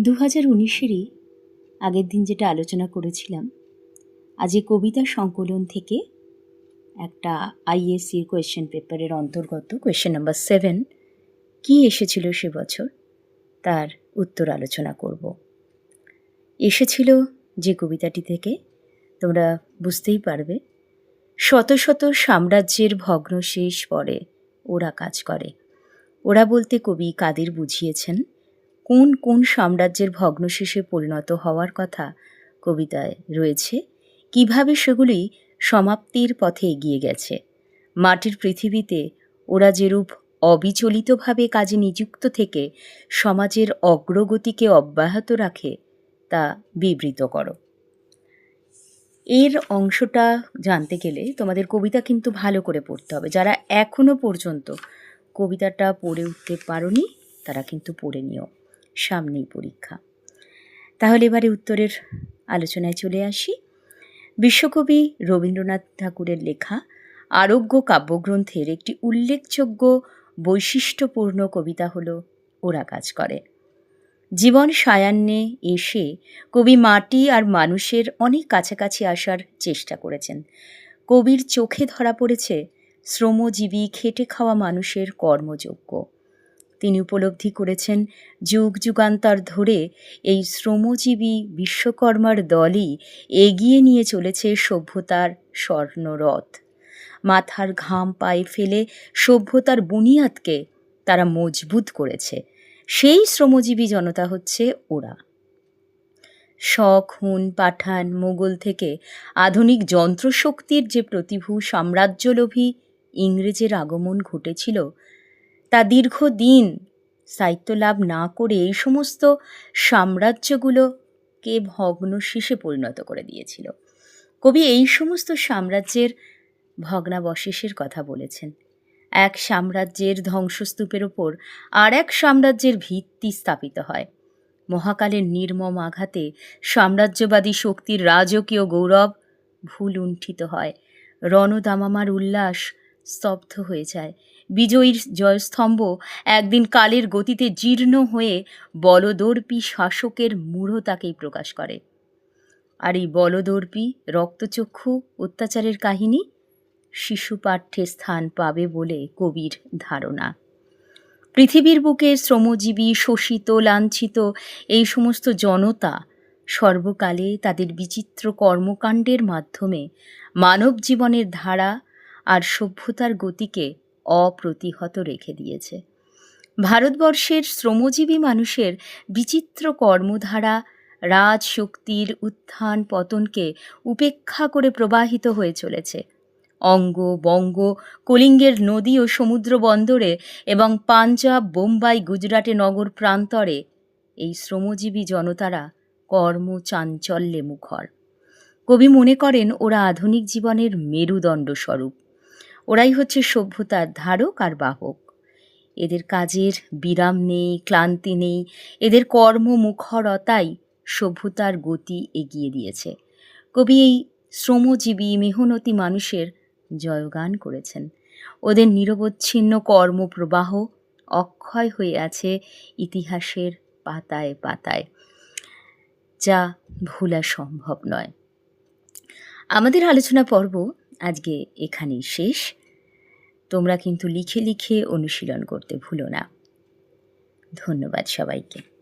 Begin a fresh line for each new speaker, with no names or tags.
দু হাজার উনিশেরই আগের দিন যেটা আলোচনা করেছিলাম, আজ এই কবিতা সংকলন থেকে একটা আইএসসির কোয়েশ্চেন পেপারের অন্তর্গত কোয়েশ্চেন নাম্বার সেভেন কী এসেছিল সে বছর? তার উত্তর আলোচনা করব। এসেছিল যে কবিতাটি থেকে, তোমরা বুঝতেই পারবে, শত শত সাম্রাজ্যের ভগ্নশেষ পরে ওরা কাজ করে। ওরা বলতে কবি কাদের বুঝিয়েছেন? কোন কোন সাম্রাজ্যের ভগ্নশেষে পরিণত হওয়ার কথা কবিতায় রয়েছে? কীভাবে সেগুলি সমাপ্তির পথে এগিয়ে গেছে? মাটির পৃথিবীতে ওরা যেরূপ অবিচলিতভাবে কাজে নিযুক্ত থেকে সমাজের অগ্রগতিকে অব্যাহত রাখে, তা বিবৃত করো। এর অংশটা জানতে গেলে তোমাদের কবিতা কিন্তু ভালো করে পড়তে হবে। যারা এখনও পর্যন্ত কবিতাটা পড়ে উঠতে পারোনি, তারা কিন্তু পড়ে নিও। সামনেই পরীক্ষা। তাহলে এবারে উত্তরের আলোচনায় চলে আসি। বিশ্বকবি রবীন্দ্রনাথ ঠাকুরের লেখা আরোগ্য কাব্যগ্রন্থের একটি উল্লেখযোগ্য বৈশিষ্ট্যপূর্ণ কবিতা হল ওরা কাজ করে। জীবন সায়ান্নে এসে কবি মাটি আর মানুষের অনেক কাছাকাছি আসার চেষ্টা করেছেন। কবির চোখে ধরা পড়েছে শ্রমজীবী, খেটে খাওয়া মানুষের কর্মযোগ্য। তিনি উপলব্ধি করেছেন, যুগ যুগান্তর ধরে এই শ্রমজীবী বিশ্বকর্মার দলই এগিয়ে নিয়ে চলেছে সভ্যতার স্বর্ণরথ। মাথার ঘাম পায়ে ফেলে সভ্যতার বুনিয়াদকে তারা মজবুত করেছে। সেই শ্রমজীবী জনতা হচ্ছে ওরা। শখ হুন, পাঠান, মোগল থেকে আধুনিক যন্ত্রশক্তির যে প্রতিভু সাম্রাজ্যলোভী ইংরেজের আগমন ঘটেছিল তা দীর্ঘদিন সাহিত্য লাভ না করে এই সমস্ত সাম্রাজ্যগুলোকে ভগ্নশীষে পরিণত করে দিয়েছিল। কবি এই সমস্ত সাম্রাজ্যের ভগ্নাবশেষের কথা বলেছেন। এক সাম্রাজ্যের ধ্বংসস্তূপের ওপর আর এক সাম্রাজ্যের ভিত্তি স্থাপিত হয়। মহাকালের নির্মম আঘাতে সাম্রাজ্যবাদী শক্তির রাজকীয় গৌরব ভুল উণ্ঠিত হয়। রণদামামার উল্লাস স্তব্ধ হয়ে যায়। বিজয়ীর জয়স্তম্ভ। একদিন কালের গতিতে জীর্ণ হয়ে বলদর্পী শাসকের মূঢ়তাকেই প্রকাশ করে। আর এই বলদর্পী রক্তচক্ষু অত্যাচারের কাহিনী? শিশু পাঠ্যে স্থান পাবে বলে কবির ধারণা। পৃথিবীর বুকে শ্রমজীবী, শোষিত, লাঞ্ছিত এই সমস্ত জনতা সর্বকালে তাদের বিচিত্র কর্মকাণ্ডের মাধ্যমে মানব জীবনের ধারা আর সভ্যতার গতিকে অপ্রতিহত রেখে দিয়েছে। ভারতবর্ষের শ্রমজীবী মানুষের বিচিত্র কর্মধারা, রাজশক্তির উত্থান পতনকে উপেক্ষা করে প্রবাহিত হয়ে চলেছে। অঙ্গ, বঙ্গ, কলিঙ্গের নদী ও সমুদ্র বন্দরে এবং পাঞ্জাব, বোম্বাই, গুজরাটে নগর প্রান্তরে এই শ্রমজীবী জনতারা কর্ম চাঞ্চল্যে মুখর। কবি মনে করেন, ওরা আধুনিক জীবনের মেরুদণ্ড স্বরূপ ওরাই হচ্ছে সভ্যতার ধারক আর বাহক। এদের কাজের বিরাম নেই, ক্লান্তি নেই, এদের কর্মমুখরতাই সভ্যতার গতি এগিয়ে দিয়েছে। কবি এই শ্রমজীবী, মেহনতি মানুষের জয়গান করেছেন। ওদের নিরবচ্ছিন্ন কর্মপ্রবাহ অক্ষয় হয়ে আছে ইতিহাসের পাতায় পাতায়, যা ভোলা সম্ভব নয়। আমাদের আলোচনা পর্ব আজকে এখানেই শেষ। তোমরা কিন্তু লিখে লিখে অনুশীলন করতে ভুলো না। ধন্যবাদ সবাইকে।